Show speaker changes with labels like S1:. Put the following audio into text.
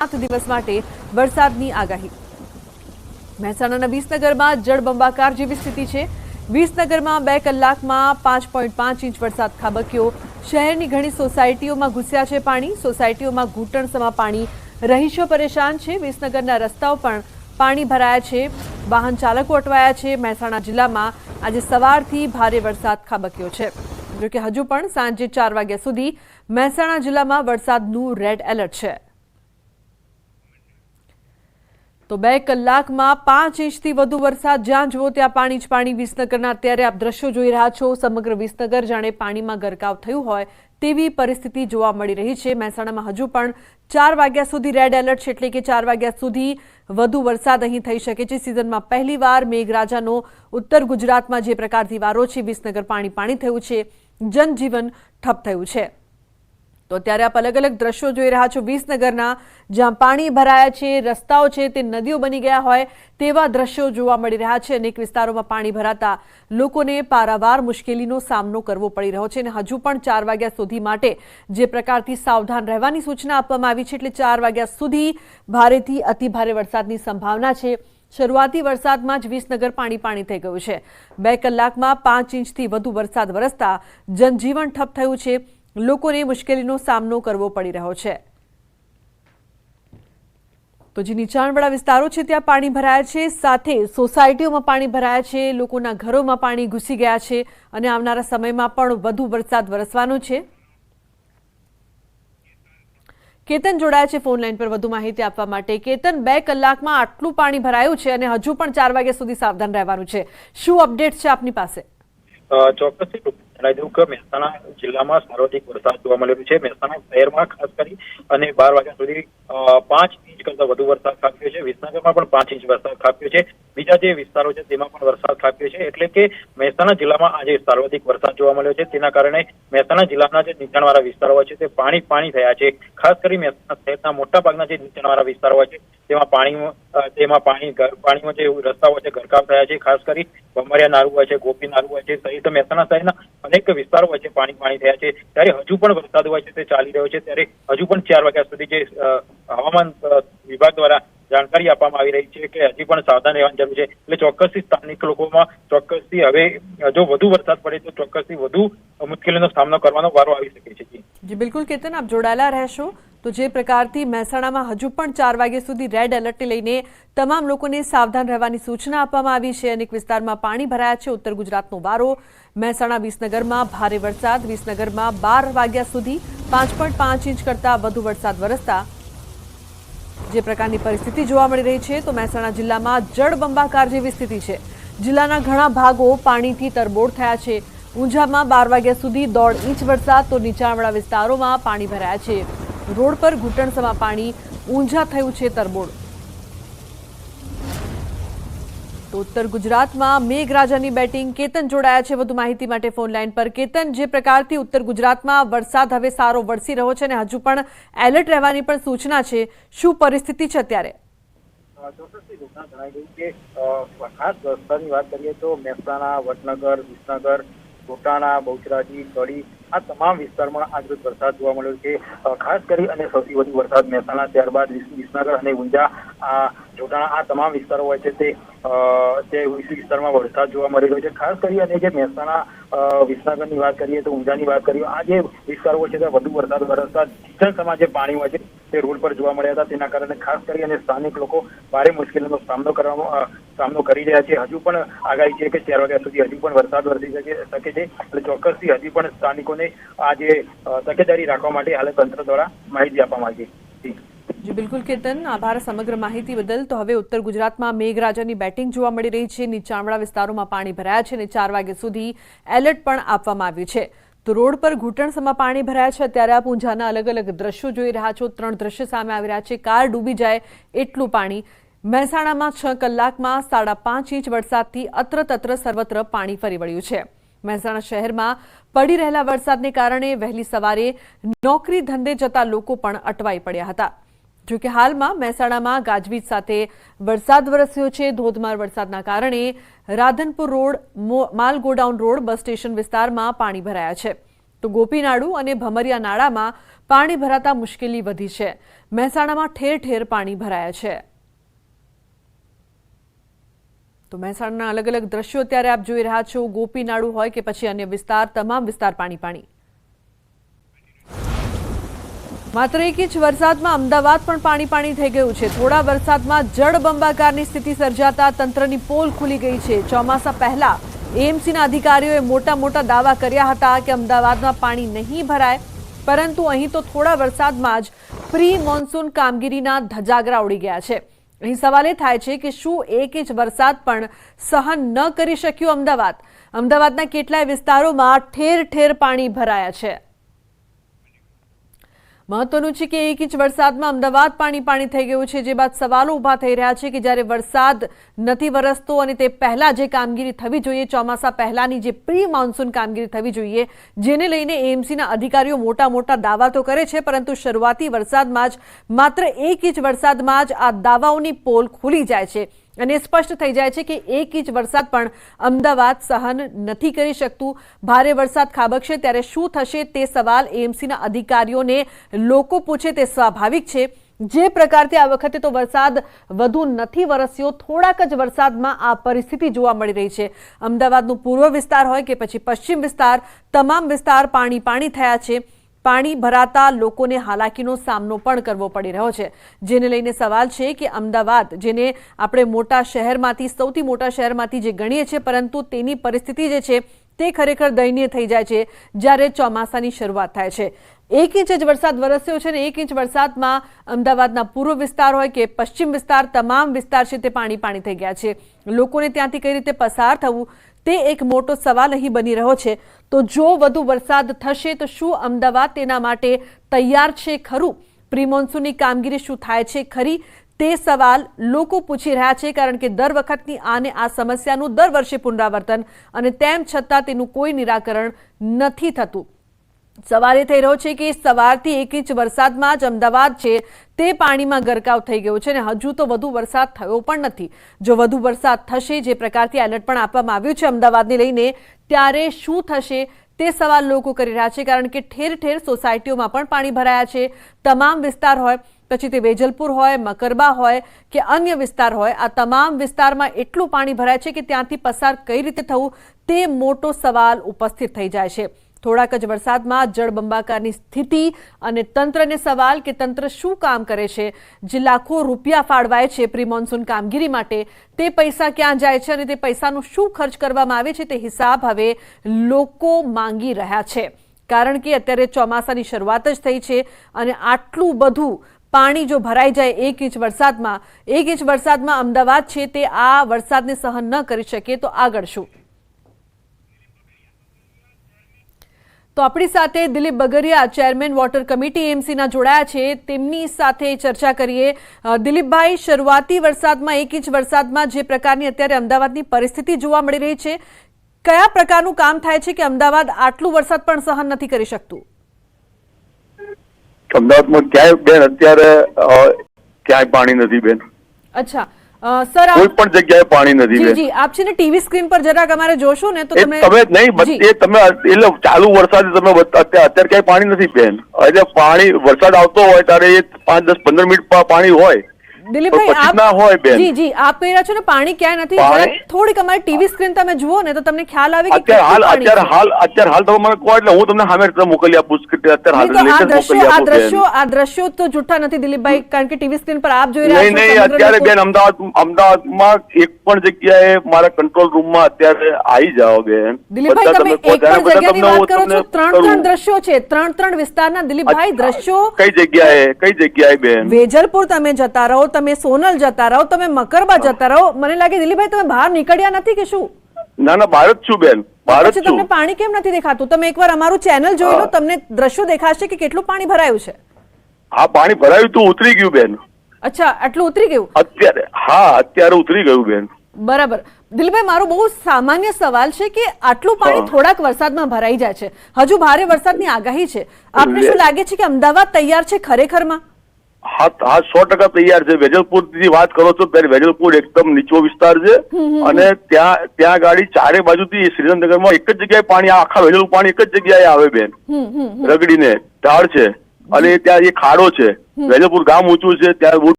S1: સાત દિવસ માટે વરસાદની આગાહી. મહેસાણાના વિસનગરમાં જળબંબાકાર જેવી સ્થિતિ છે. વિસનગરમાં બે કલાકમાં પાંચ પોઈન્ટ પાંચ ઇંચ વરસાદ ખાબક્યો. શહેરની ઘણી સોસાયટીઓમાં ઘૂસ્યા છે પાણી. સોસાયટીઓમાં ઘૂંટણસમાં પાણી. રહીશો પરેશાન છે. વિસનગરના રસ્તાઓ પણ પાણી ભરાયા છે. વાહન ચાલકો અટવાયા છે. મહેસાણા જિલ્લામાં આજે સવારથી ભારે વરસાદ ખાબક્યો છે. જોકે હજુ પણ સાંજે ચાર વાગ્યા સુધી મહેસાણા જિલ્લામાં વરસાદનું રેડ એલર્ટ છે. તો બે કલાકમાં પાંચ ઇંચથી વધુ વરસાદ જ્યાં જુઓ ત્યાં પાણી જ પાણી વિસનગરના અત્યારે આપ દ્રશ્યો જોઈ રહ્યા છો. સમગ્ર વિસનગર જાણે પાણીમાં ગરકાવ થયું હોય તેવી પરિસ્થિતિ જોવા મળી રહી છે. મહેસાણામાં હજુ પણ ચાર વાગ્યા સુધી રેડ એલર્ટ છે એટલે કે ચાર વાગ્યા સુધી વધુ વરસાદ અહીં થઈ શકે છે. સિઝનમાં પહેલીવાર મેઘરાજાનો ઉત્તર ગુજરાતમાં જે પ્રકારથી વારો છે, વિસનગર પાણી પાણી થયું છે. જનજીવન ઠપ થયું છે. તો અત્યારે આપ અલગ અલગ દ્રશ્યો જોઈ રહ્યા છો. વિસનગરના જ્યાં પાણી ભરાયા છે, રસ્તાઓ છે, તે નદીઓ બની ગયા હોય તેવા દ્રશ્યો જોવા મળી રહ્યા છે અનેક વિસ્તારોમાં પાણી ભરાતા લોકોને પારાવાર મુશ્કેલીનો સામનો કરવો પડી રહ્યો છે અને હજુ પણ ચાર વાગ્યા સુધી માટે જે પ્રકારથી સાવધાન રહેવાની સૂચના આપવામાં આવી છે, એટલે ચાર વાગ્યા સુધી ભારેથી અતિભારે વરસાદની સંભાવના છે. શરૂઆતી વરસાદમાં જ વિસનગર પાણી પાણી થઈ ગયું છે. બે કલાકમાં પાંચ ઇંચથી વધુ વરસાદ વરસતા જનજીવન ઠપ થયું છે. લોકોને મુશ્કેલીનો સામનો કરવો પડી રહ્યો છે. તો જે નીચાણવાળા વિસ્તારો છે, ત્યાં પાણી ભરાયા છે. સાથે સોસાયટીઓમાં પાણી ભરાયા છે, લોકોના ઘરોમાં પાણી ઘૂસી ગયા છે અને આવનારા સમયમાં પણ વધુ વરસાદ વરસવાનો છે. કેતન જોડાયા છે ફોન લાઈન પર વધુ માહિતી આપવા માટે. કેતન, બે કલાકમાં આટલું પાણી ભરાયું છે અને હજુ પણ ચાર વાગ્યા સુધી સાવધાન રહેવાનું છે. શું અપડેટ છે આપની પાસે?
S2: ચોક્કસથી જણાવી કે મહેસાણા જિલ્લામાં સાર્વત્રિક વરસાદ જોવા મળેલો છે. મહેસાણા શહેરમાં ખાસ કરી અને બાર વાગ્યા સુધી પાંચ ઇંચ કરતા વધુ વરસાદ ખાબક્યો છે. વિસનગરમાં પણ પાંચ ઇંચ વરસાદ ખાબક્યો છે. બીજા જે વિસ્તારો છે તેમાં પણ વરસાદ ખાબક્યો છે. એટલે કે મહેસાણા જિલ્લામાં આજે સાર્વત્રિક વરસાદ જોવા મળ્યો છે. તેના કારણે મહેસાણા જિલ્લાના જે નીચાણવાળા વિસ્તારો હોય છે તે પાણી પાણી થયા છે. ખાસ કરી મહેસાણા શહેરના મોટા ભાગના જે નીચાણવાળા વિસ્તારો હોય છે તેમાં પાણી તેમાં પાણી પાણીમાં જે રસ્તાઓ છે ગરકાવ થયા છે. ખાસ કરી ભમરિયા નારું હોય છે, ગોપી નારું હોય છે. સહિત મહેસાણા શહેરના અનેક વિસ્તારો હોય પાણી પાણી થયા છે. ત્યારે હજુ પણ વરસાદ હોય છે, તે ચાલી રહ્યો છે. ત્યારે હજુ પણ ચાર વાગ્યા સુધી જે હવામાન વિભાગ દ્વારા જાણકારી આપવામાં આવી રહી છે કે હજી પણ સાવધાન રહેવાની જરૂર છે. એટલે ચોક્કસથી સ્થાનિક લોકોમાં ચોક્કસથી હવે, જો વધુ વરસાદ પડે તો ચોક્કસથી વધુ મુશ્કેલીનો સામનો કરવાનો વારો આવી શકે છે. જી,
S1: બિલકુલ, કેતન, આપ જોડાયેલા રહેશો. તો જે પ્રકારથી મહેસાણામાં હજુ પણ ચાર વાગ્યા સુધી રેડ એલર્ટને લઈને તમામ લોકોને સાવધાન રહેવાની સૂચના આપવામાં આવી છે. અનેક વિસ્તારમાં પાણી ભરાયા છે. ઉત્તર ગુજરાતનો વારો મહેસાણા વિસનગરમાં ભારે વરસાદ. વિસનગરમાં બાર વાગ્યા સુધી પાંચ પોઈન્ટ પાંચ ઇંચ કરતાં વધુ વરસાદ વરસતા જે પ્રકારની પરિસ્થિતિ જોવા મળી રહી છે, તો મહેસાણા જિલ્લામાં જળબંબાકાર જેવી સ્થિતિ છે. જિલ્લાના ઘણા ભાગો પાણીથી તરબોળ થયા છે. ઊંઝામાં બાર વાગ્યા સુધી દોઢ ઇંચ વરસાદ. તો નીચાણવાળા વિસ્તારોમાં પાણી ભરાયા છે. રોડ પર ઘૂંટણસમાં પાણી ઊંઝા થયું છે તરબોળ. તો ઉત્તર ગુજરાતમાં મેઘરાજાની બેટિંગ કેતન જોડાયા છે. વધુ માહિતી માટે ફોન લાઈન પર કેતન, જે પ્રકારથી ઉત્તર ગુજરાતમાં વરસાદ હવે સારો વરસી રહ્યો છે અને હજુ પણ એલર્ટ રહેવાની પણ સૂચના છે. શું પરિસ્થિતિ છે અત્યારે?
S3: ખાસ રસ્તાની વાત કરીએ તો મહેસાણા વડનગર, વિસનગર, ગોટાણા, બહુચરાજી, કડી આ તમામ વિસ્તારમાં આજરોજ વરસાદ જોવા મળ્યો છે. ખાસ કરી અને સૌથી વધુ વરસાદ મહેસાણા, ત્યારબાદ વિસ- વિસનગર અને ઊંઝા આ જોટાણા, આ તમામ વિસ્તારો હોય છે તે તે વિસ્તારમાં વરસાદ જોવા મળી રહ્યો છે. ખાસ કરી અને જે મહેસાણા વિસનગરની વાત કરીએ તો ઊંઝાની વાત કરીએ, આ જે વિસ્તારો છે, ત્યાં વધુ વરસાદ વરસતા કિચનસમાં જે પાણી હોય છે, તે રોડ પર જોવા મળ્યા હતા. તેના કારણે ખાસ કરી અને સ્થાનિક લોકો ભારે મુશ્કેલીનો સામનો કરવામાં સામનો કરી રહ્યા છે. હજુ પણ આગાહી છે કે ચાર વાગ્યા સુધી હજુ પણ વરસાદ વરસી શકે શકે છે. એટલે ચોક્કસથી હજી પણ સ્થાનિકોને આ જે તકેદારી રાખવા માટે હાલે તંત્ર દ્વારા માહિતી આપવામાં આવી છે. જી.
S1: બિલકુલ કેતન. આભાર સમગ્ર માહિતી બદલ. તો હવે ઉત્તર ગુજરાતમાં મેઘરાજાની બેટિંગ જોવા મળી રહી છે. નીચાણવાળા વિસ્તારોમાં પાણી ભરાયા છે અને ચાર વાગ્યા સુધી એલર્ટ પણ આપવામાં આવ્યું છે. તો રોડ પર ઘૂંટણસમાં પાણી ભરાયા છે. અત્યારે આપ ઊંઝાના અલગ અલગ દ્રશ્યો જોઈ રહ્યા છો. ત્રણ દ્રશ્ય સામે આવી રહ્યા છે. કાર ડૂબી જાય એટલું પાણી. મહેસાણામાં છ કલાકમાં સાડા પાંચ ઇંચ વરસાદથી અત્ર સર્વત્ર પાણી ફરી વળ્યું છે. મહેસાણા શહેરમાં પડી રહેલા વરસાદને કારણે વહેલી સવારે નોકરી ધંધે જતા લોકો પણ અટવાઈ પડ્યા હતા. જો કે હાલમાં મહેસાણામાં ગાજવીજ સાથે વરસાદ વરસ્યો છે. ધોધમાર વરસાદના કારણે રાધનપુર રોડ માલ ગોડાઉન રોડ બસ સ્ટેશન વિસ્તારમાં પાણી ભરાયા છે. તો ગોપીનાડુ અને ભમરિયા નાળામાં પાણી ભરાતા મુશ્કેલી વધી છે. મહેસાણામાં ઠેર ઠેર પાણી ભરાયા છે. તો મહેસાણાના અલગ અલગ દ્રશ્યો અત્યારે આપ જોઈ રહ્યા છો. ગોપીનાડુ હોય કે પછી અન્ય વિસ્તાર, તમામ વિસ્તાર પાણી પાણી. માત્ર એક ઇંચ વરસાદમાં અમદાવાદ પણ પાણી પાણી થઈ ગયું છે. થોડા વરસાદમાં જળબંબાકારની સ્થિતિ સર્જાતા તંત્રની પોલ ખુલી ગઈ છે. ચોમાસા પહેલા એએમસીના અધિકારીઓએ મોટા મોટા દાવા કર્યા હતા કે અમદાવાદમાં પાણી નહીં ભરાય, પરંતુ અહીં તો થોડા વરસાદમાં જ પ્રી મોન્સૂન કામગીરીના ધજાગરા ઉડી ગયા છે. અહીં સવાલ એ થાય છે કે શું એક ઇંચ વરસાદ પણ સહન ન કરી શક્યું અમદાવાદ? અમદાવાદના કેટલાય વિસ્તારોમાં ઠેર ઠેર પાણી ભરાયા છે. મહત્વનું છે કે એક ઇંચ વરસાદમાં અમદાવાદ પાણી પાણી થઈ ગયું છે. જે બાદ સવાલો ઊભા થઈ રહ્યા છે કે જ્યારે વરસાદ નથી વરસતો અને તે પહેલા જે કામગીરી થવી જોઈએ, ચોમાસા પહેલાની જે પ્રી માન્સૂન કામગીરી થવી જોઈએ, જેને લઈને એએમસીના અધિકારીઓ મોટા મોટા દાવા તો કરે છે, પરંતુ શરૂઆતી વરસાદમાં જ માત્ર એક ઇંચ વરસાદમાં જ આ દાવાઓની પોલ ખુલી જાય છે. અને સ્પષ્ટ થઈ જાય છે કે એક ઇંચ વરસાદ પણ અમદાવાદ સહન નથી કરી શકતું. ભારે વરસાદ ખાબકશે, ત્યારે શું થશે તે સવાલ એએમસીના અધિકારીઓને લોકો પૂછે તે સ્વાભાવિક છે. જે પ્રકારથી આ વખતે તો વરસાદ વધુ નથી વરસ્યો, થોડાક જ વરસાદમાં આ પરિસ્થિતિ જોવા મળી રહી છે. અમદાવાદનું પૂર્વ વિસ્તાર હોય કે પછી પશ્ચિમ વિસ્તાર, તમામ વિસ્તાર પાણી પાણી થયા છે. પાણી ભરાતા લોકોને હાલાકીનો સામનો પણ કરવો પડી રહ્યો છે. જેને લઈને સવાલ છે કે અમદાવાદ, જેને આપણે મોટા શહેરમાંથી, સૌથી મોટા શહેરમાંથી જે ગણીએ છીએ, પરંતુ તેની પરિસ્થિતિ જે છે, તે ખરેખર દયનીય થઈ જાય છે, જ્યારે ચોમાસાની શરૂઆત થાય છે. એક ઇંચ જ વરસાદ વરસ્યો છે ને એક ઇંચ વરસાદમાં અમદાવાદના પૂર્વ વિસ્તાર હોય કે પશ્ચિમ વિસ્તાર, તમામ વિસ્તાર છે તે પાણી પાણી થઈ ગયા છે. લોકોને ત્યાંથી કઈ રીતે પસાર થવું તે એક મોટો સવાલ અહીં બની રહ્યો છે. તો જો વધુ વરસાદ થશે તો શું અમદાવાદ તેના માટે તૈયાર છે ખરું? પ્રિમોન્સૂનની કામગીરી શું થાય છે ખરી? તે સવાલ લોકો પૂછી રહ્યા છે કારણ કે દર વખતની આને આ સમસ્યાનું દર વર્ષે પુનરાવર્તન અને તેમ છતાં તેનું કોઈ નિરાકરણ નથી થતું. સવાલ એ થઈ રહ્યો છે કે સવારથી એક ઇંચ વરસાદમાં જ અમદાવાદ છે તે પાણીમાં ગરકાવ થઈ ગયો છે અને હજુ તો વધુ વરસાદ થયો પણ નથી. જો વધુ વરસાદ થશે, જે પ્રકારથી એલર્ટ પણ આપવામાં આવ્યું છે અમદાવાદને લઈને, ત્યારે શું થશે તે સવાલ લોકો કરી રહ્યા છે, કારણ કે ઠેર ઠેર સોસાયટીઓમાં પણ પાણી ભરાયા છે. તમામ વિસ્તાર હોય, પછી તે વેજલપુર હોય, મકરબા હોય કે અન્ય વિસ્તાર હોય, આ તમામ વિસ્તારમાં એટલું પાણી ભરાય છે કે ત્યાંથી પસાર કઈ રીતે થવું તે મોટો સવાલ ઉપસ્થિત થઈ જાય છે. થોડાક જ વરસાદમાં જળબંબાકારની સ્થિતિ અને તંત્રને સવાલ કે તંત્ર શું કામ કરે છે, જે લાખો રૂપિયા ફાળવાય છે પ્રી મોન્સૂન કામગીરી માટે, તે પૈસા ક્યાં જાય છે અને તે પૈસાનું શું ખર્ચ કરવામાં આવે છે તે હિસાબ હવે લોકો માંગી રહ્યા છે. કારણ કે અત્યારે ચોમાસાની શરૂઆત જ થઈ છે અને આટલું બધું પાણી જો ભરાઈ જાય એક ઇંચ વરસાદમાં, એક ઇંચ વરસાદમાં અમદાવાદ છે તે આ વરસાદને સહન ન કરી શકે તો આગળ શું? તો આપણી સાથે Dilip Bagaria chairman water committee એમસીના જોડાયા છે. તેમની સાથે ચર્ચા કરીએ. દિલીપભાઈ શરૂઆતી વરસાદમાં એક ઇંચ વરસાદમાં જે પ્રકારની અત્યારે અમદાવાદની પરિસ્થિતિ જોવા મળી રહી છે કયા પ્રકારનું કામ થાય છે કે અમદાવાદ આટલું વરસાદ પણ સહન નથી કરી શકતું?
S4: અમદાવાદમાં ક્યાંય બેન અત્યારે ક્યાંય પાણી નથી બેન.
S1: અચ્છા. સર
S4: કોઈ પણ જગ્યાએ પાણી નથી
S1: જી જી આપ છે ને ટીવી સ્ક્રીન પર જરાક અમારે જોશો ને તો તમે
S4: તમે નહીં એ તમે એટલે ચાલુ વરસાદ તમે અત્યારે અત્યારે ક્યાંય પાણી નથી બેન. એટલે પાણી વરસાદ આવતો હોય ત્યારે એ પાંચ દસ પંદર મિનિટ પાણી હોય.
S1: દિલીપભાઈ આપ
S4: ના હોય બેન.
S1: જી જી આપ કહી રહ્યા છો ને પાણી ક્યાંય નથી. થોડીક અમારી ટીવી સ્ક્રીન તમે જુઓ ને તો તમને ખ્યાલ આવે કે
S4: અત્યારે હાલ અત્યારે હાલ અત્યારે હાલ તમે મને કહો એટલે હું તમને સામે મોકલી આપું કે અત્યારે હાલ
S1: આ દ્રશ્યો આ દ્રશ્યો આ દ્રશ્યો તો જૂઠા નથી દિલીપભાઈ કારણ કે ટીવી સ્ક્રીન પર આપ જોઈ રહ્યા છો
S4: નહીં અત્યારે બેન અમદાવાદ અમદાવાદમાં એક પણ જગ્યાએ મારા કંટ્રોલ રૂમમાં અત્યારે આવી જાઓ બેન.
S1: દિલીપભાઈ તમે એક પણ જગ્યાની વાત કરો છો ત્રણ ત્રણ દ્રશ્યો છે ત્રણ ત્રણ વિસ્તારના દિલીપભાઈ દ્રશ્યો
S4: કઈ જગ્યાએ? કઈ જગ્યાએ બેન?
S1: વેજલપુર તમે જતા રહો તમે સોનલ જતા રહો તમે મકરબા જતા રહો મને લાગે દિલીપભાઈ તમે બહાર નીકળ્યા નથી કે શું?
S4: ના ના ભારત છું બેન
S1: પછી
S4: છું.
S1: તમને પાણી કેમ નથી દેખાતું? તમે એકવાર અમારું ચેનલ જોઈ લો તમને દ્રશ્યો દેખાશે કે કેટલું પાણી ભરાયું છે.
S4: હા પાણી ભરાયું તો ઉતરી ગયું બેન.
S1: અચ્છા આટલું ઉતરી ગયું?
S4: અત્યારે હા અત્યારે ઉતરી ગયું બેન.
S1: બરાબર. દિલીપભાઈ મારો બહુ સામાન્ય સવાલ છે કે આટલું પાણી થોડાક વરસાદમાં ભરાઈ જાય છે. હજુ ભારે વરસાદની આગાહી છે. આપને શું લાગે છે કે અમદાવાદ તૈયાર છે ખરેખરમાં?
S4: હા સો ટકા તૈયાર છે. વેજલપુરથી વાત કરો છો ત્યારે વેજલપુર એકદમ નીચો વિસ્તાર છે. અને ત્યાં ત્યાં ગાડી ચારે બાજુથી શ્રીનગરમાં એક જ જગ્યાએ પાણી આખા વેજલપુર પાણી એક જ જગ્યાએ આવે બેન. રગડીને. ઢાળ છે. અને ત્યાં એ ખાડો છે. વેજલપુર ગામ ઊંચું છે. ત્યાં